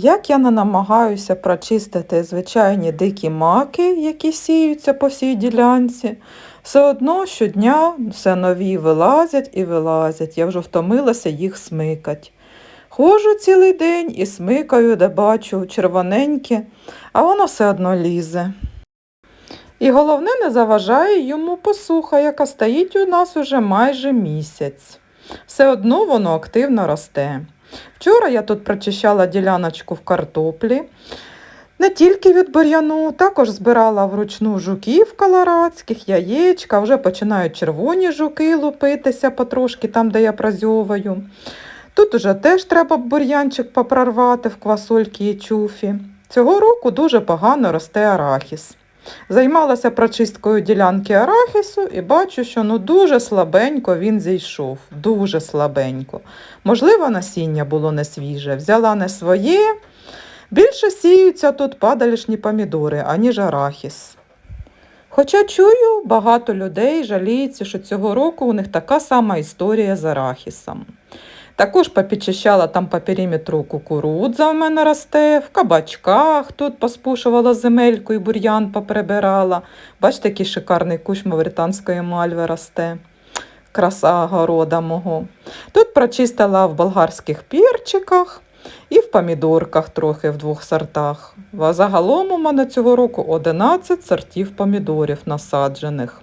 Як я не намагаюся прочистити звичайні дикі маки, які сіються по всій ділянці, все одно щодня все нові вилазять і вилазять. Я вже втомилася їх смикать. Ходжу цілий день і смикаю, де бачу червоненьке, а воно все одно лізе. І головне, не заважає йому посуха, яка стоїть у нас уже майже місяць. Все одно воно активно росте. Вчора я тут прочищала діляночку в картоплі. Не тільки від бур'яну, також збирала вручну жуків колорадських, яєчка, вже починають червоні жуки лупитися потрошки там, де я празьовую. Тут уже теж треба бур'янчик попрорвати в квасольки і чуфі. Цього року дуже погано росте арахіс. Займалася прочисткою ділянки арахісу і бачу, що ну дуже слабенько він зійшов. Дуже слабенько. Можливо, насіння було не свіже, взяла не своє. Більше сіються тут падалішні помідори, аніж арахіс. Хоча чую, багато людей жаліються, що цього року у них така сама історія з арахісом. Також попідчищала там по периметру кукурудза в мене росте, в кабачках тут поспушувала земельку і бур'ян поприбирала. Бачите, який шикарний кущ мавританської мальви росте. Краса города мого. Тут прочистила в болгарських перчиках і в помідорках трохи в двох сортах. Загалом у мене цього року 11 сортів помідорів насаджених.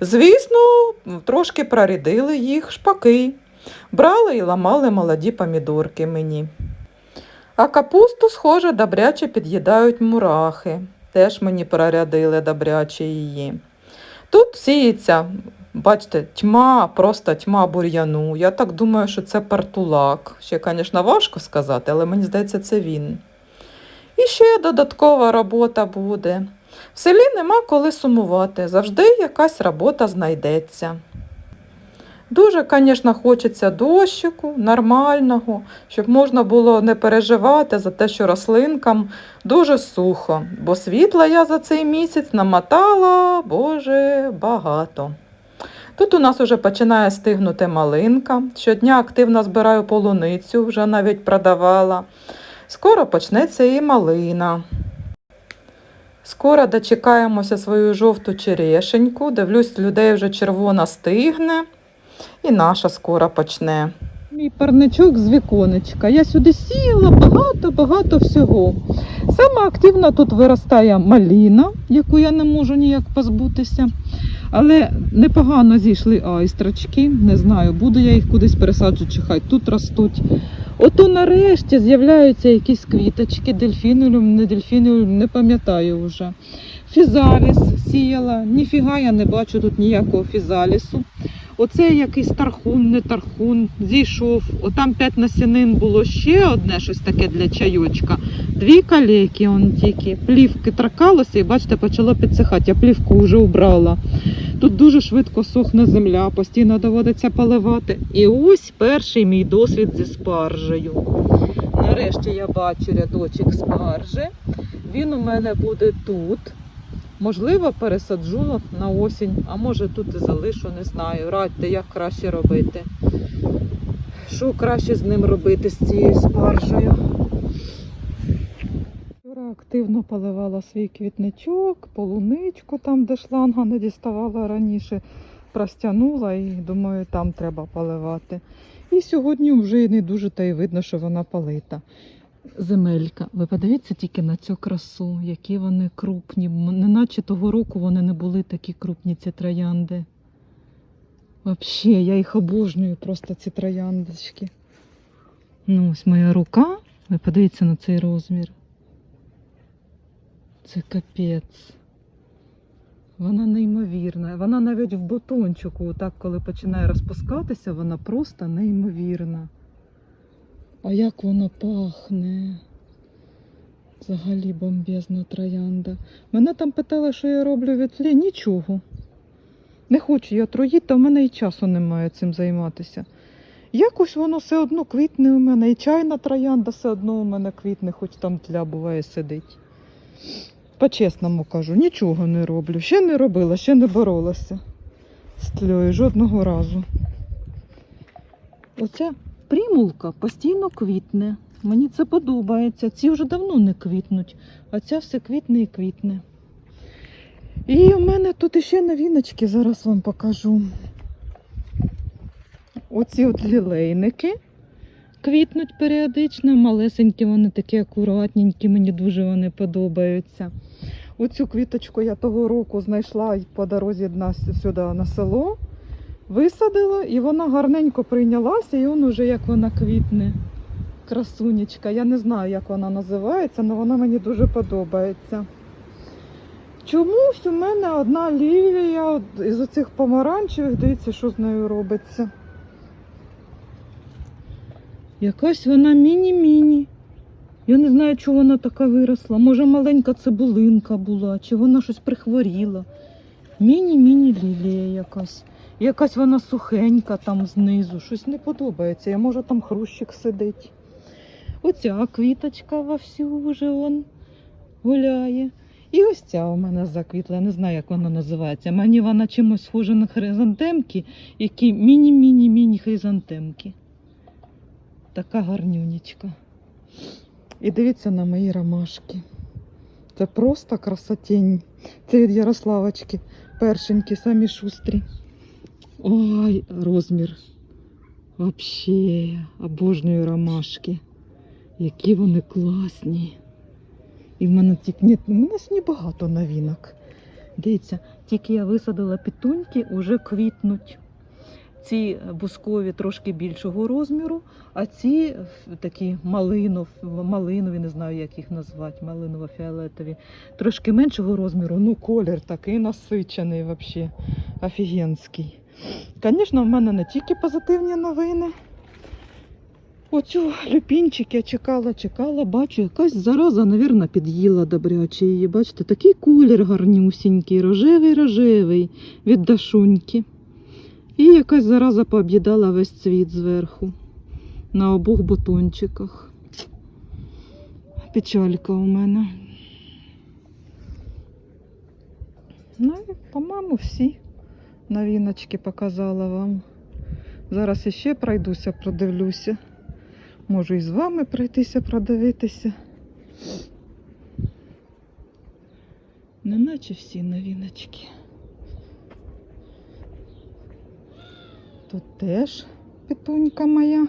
Звісно, трошки прорідили їх шпаки. Брали і ламали молоді помідорки мені. А капусту, схоже, добряче під'їдають мурахи. Теж мені прорядили добряче її. Тут сіється, бачите, тьма, просто тьма бур'яну. Я так думаю, що це партулак. Ще, звісно, важко сказати, але мені здається, це він. І ще додаткова робота буде. В селі нема коли сумувати, завжди якась робота знайдеться. Дуже, звісно, хочеться дощику нормального, щоб можна було не переживати за те, що рослинкам дуже сухо, бо світла я за цей місяць намотала, боже, багато. Тут у нас вже починає стигнути малинка. Щодня активно збираю полуницю, вже навіть продавала. Скоро почнеться і малина. Скоро дочекаємося свою жовту черешеньку. Дивлюсь, людей вже червона стигне. І наша скоро почне. Мій парничок з віконечка. Я сюди сіяла багато-багато всього. Саме активно тут виростає маліна, яку я не можу ніяк позбутися. Але непогано зійшли айстрочки. Не знаю, буду я їх кудись пересаджувати, чи хай тут ростуть. Ото нарешті з'являються якісь квіточки, дельфінулюм, не дельфінулюм, не пам'ятаю вже. Фізаліс сіяла. Ніфіга я не бачу тут ніякого фізалісу. Оце якийсь тархун, не тархун, зійшов. Отам п'ять насінин було ще одне щось таке для чайочка. Дві калейки он тільки. Плівки тракалося і бачите, почало підсихати. Я плівку вже убрала. Тут дуже швидко сохне земля, постійно доводиться поливати. І ось перший мій досвід зі спаржею. Нарешті я бачу рядочок спаржи. Він у мене буде тут. Можливо, пересаджу на осінь, а може тут і залишу, не знаю. Радьте, як краще робити. Що краще з ним робити з цією спаржею? Вчора активно поливала свій квітничок, полуничку там, де шланга не діставала раніше, простягнула і думаю, там треба поливати. І сьогодні вже не дуже та й видно, що вона полита земелька. Ви подивіться тільки на цю красу, які вони крупні. Неначе того року вони не були такі крупні, ці троянди. Взагалі, я їх обожнюю, просто ці трояндочки. Ну, ось моя рука. Ви подивіться на цей розмір. Це капець. Вона неймовірна. Вона навіть в бутончику, так коли починає розпускатися, вона просто неймовірна. А як воно пахне. Взагалі бомбезна троянда. Мене там питали, що я роблю від тлі. Нічого. Не хочу я троїти, та в мене і часу немає цим займатися. Якось воно все одно квітне у мене, і чайна троянда все одно у мене квітне, хоч там тля буває сидить. По-чесному кажу, нічого не роблю. Ще не робила, ще не боролася з тлею жодного разу. Оця примулка постійно квітне. Мені це подобається. Ці вже давно не квітнуть, а ця все квітне і квітне. І у мене тут ще новіночки, зараз вам покажу. Оці от лілейники квітнуть періодично, малесенькі, вони такі акуратненькі, мені дуже вони подобаються. Оцю квіточку я того року знайшла по дорозі сюди на село, висадила, і вона гарненько прийнялася, і он уже як вона квітне. Красунечка. Я не знаю, як вона називається, але вона мені дуже подобається. Чомусь у мене одна лілія із оцих помаранчевих, дивіться, що з нею робиться. Якась вона міні-міні. Я не знаю, чого вона така виросла. Може, маленька цибулинка була, чи вона щось прихворіла. Міні-міні лілія якась. Якась вона сухенька там знизу. Щось не подобається. Я може там хрущик сидить. Оця квіточка вовсю вже он гуляє. І ось ця у мене заквітла, я не знаю, як вона називається. Мені вона чимось схожа на хризантемки, які міні-міні-міні хризантемки. Така гарнюнечка. І дивіться на мої ромашки. Це просто красотень. Це від Ярославочки. Першенькі, самі шустрі. Ой, розмір. Вообще, обожнюю ромашки. Які вони класні. І в мене тільки ні, у нас небагато новинок. Дивіться, тільки я висадила петуньки, уже квітнуть. Ці бускові трошки більшого розміру, а ці такі малинов, малинові, не знаю, як їх назвати, малиново-фіолетові, трошки меншого розміру. Ну, колір такий насичений, взагалі, офігенський. Звісно, в мене не тільки позитивні новини. Оцю люпінчик я чекала, чекала, бачу, якась зараза, навірно, під'їла добряче її. Бачите, такий колір гарнюсінький, рожевий-рожевий від дашуньки. І якась зараза пооб'їдала весь цвіт зверху на обох бутончиках. Печалька у мене. Ну, по-моєму, всі новіночки показала вам. Зараз іще пройдуся, продивлюся. Можу і з вами пройтися, продивитися. Неначе всі новіночки. Тут теж петунька моя.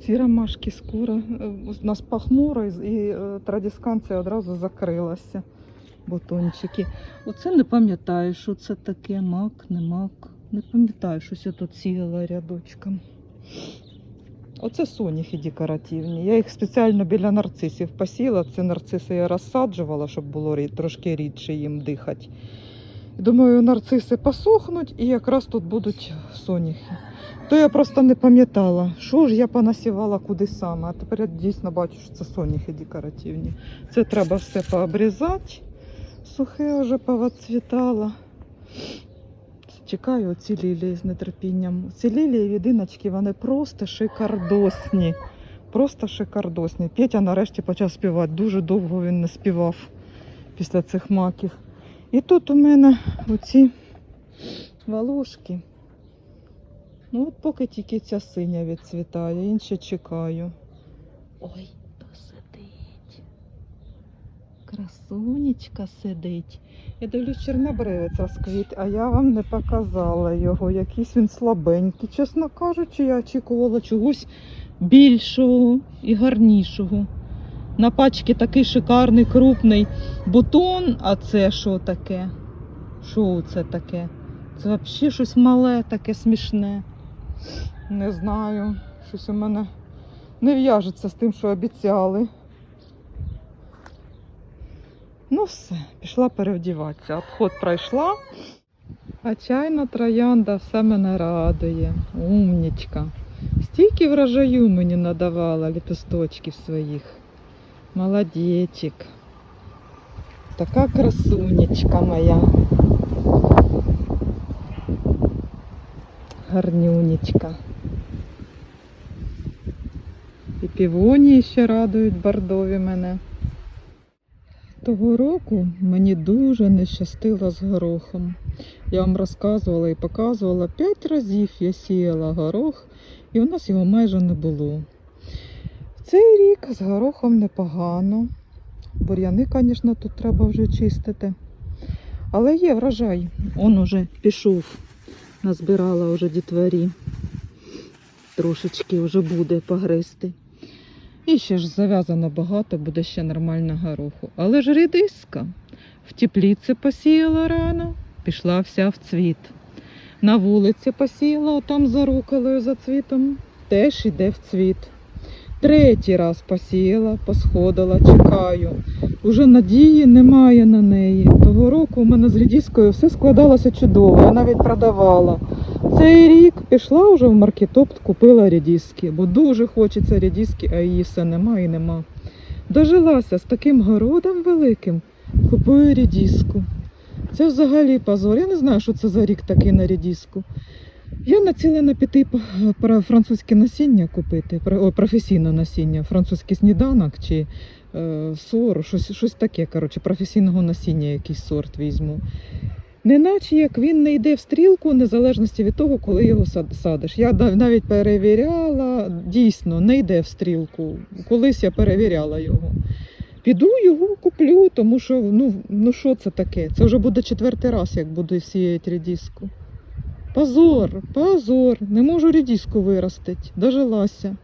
Ці ромашки скоро. е, У нас похмуро і і, е, традисканція одразу закрилася. Бутончики. Оце не пам'ятаю, що це таке, мак, не мак. Не пам'ятаю, щось я тут сіяла рядочком. Оце соняхи декоративні. Я їх спеціально біля нарцисів посіла. Ці нарциси я розсаджувала, щоб було трошки рідше їм дихати. Думаю, нарциси посохнуть і якраз тут будуть соняхи. То я просто не пам'ятала, що ж я понасівала куди саме. А тепер я дійсно бачу, що це соняхи декоративні. Це треба все пообрізати. Сухе вже повацвітало. Чекаю ці лілії з нетерпінням. Ці лілії відиночки, вони просто шикардосні. Просто шикардосні. Петя нарешті почав співати. Дуже довго він не співав після цих маків. І тут у мене оці волошки. Ну от поки тільки ця синя відцвітає, інше чекаю. Ой. Красунечка сидить. Я дивлюсь, чорнобривець розквіт, а я вам не показала його. Якийсь він слабенький. Чесно кажучи, я очікувала чогось більшого і гарнішого. На пачці такий шикарний крупний бутон, а це що таке? Що це таке? Це взагалі щось мале, таке смішне. Не знаю. Щось у мене не в'яжеться з тим, що обіцяли. Ну все, пішла перевдіватися. Обход пройшла. А чайна троянда все мене радує. Умнічка. Стільки врожаю мені надавала ліпісточків своїх. Молодечик. Така красунечка моя. Гарнюнечка. І півонії ще радують бордові мене. Того року мені дуже не щастило з горохом. Я вам розказувала і показувала п'ять разів я сіяла горох, і у нас його майже не було. Цей рік з горохом непогано. Бур'яни, звісно, тут треба вже чистити. Але є врожай. Он уже пішов. Назбирала вже дітварі. Трошечки вже буде погризти. І ще ж зав'язано багато, буде ще нормального гороху. Але ж рідиска. В тепліці посіяла рано, пішла вся в цвіт. На вулиці посіяла, там за руколою, за цвітом, теж іде в цвіт. Третій раз посіяла, посходила, чекаю. Уже надії немає на неї. Того року у мене з рідіскою все складалося чудово, я навіть продавала. Цей рік пішла вже в маркетоп, купила рідіски, бо дуже хочеться рідіски, а її все нема і нема. Дожилася з таким городом великим, купую рідіску. Це взагалі позор. Я не знаю, що це за рік такий на рідіску. Я націлена піти про французьке насіння купити, про- професійне насіння, французький сніданок чи е, сор, щось, щось таке, коротше, професійного насіння, якийсь сорт візьму. Неначе як він не йде в стрілку, в незалежності від того, коли його садиш. Я навіть перевіряла, дійсно, не йде в стрілку. Колись я перевіряла його. Піду його куплю, тому що ну, ну що це таке? Це вже буде четвертий раз, як буду сіяти рідіску. Позор, позор, не можу рідіску виростити, дожилася.